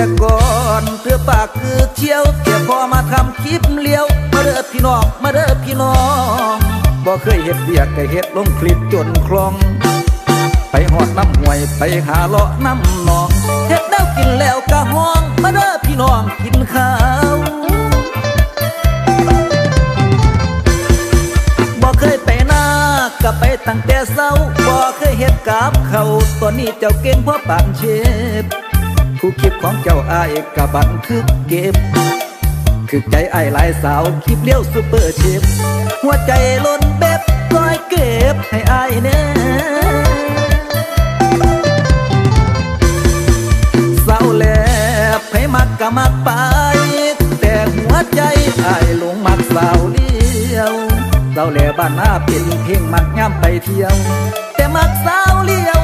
แต่ก่อนเพื่อปากคือเที่ยวแต่พอมาทำคลิปเลี้ยว มาเด้อพี่น้อง มาเด้อพี่น้องบ่เคยเฮ็ดเบียกก็เฮ็ดลงคลิปจนคลอง ไปหอดน้ำห่วยไปหาเลาะน้ำหนองเฮ็ดแล้วกินแล้วก็ห้อง มาเด้อพี่น้องกินข้าวบ่เคยไปนาก็ไปตั้งแต่เช้าบ่เคยเฮ็ดกับเขาตอนนี้เจ้าเก่งเพราะปานเชฟ ผู้คลิปของเจ้าอายกับบันทึกเก็บ คือใจไอ้หลายสาวคลิปเลี้ยวซูเปอร์เชฟหัวใจล้นเบ็บร้อยเก็บให้อายแน่เศร้าแล้วให้มักก็มักไปแต่หัวใจไอายหลงมักสาวเลี้ยวเศร้าแลบ้านหน้าเป็นเพลงมักย่ำไปเที่ยว แต่มักสาวเลี้ยว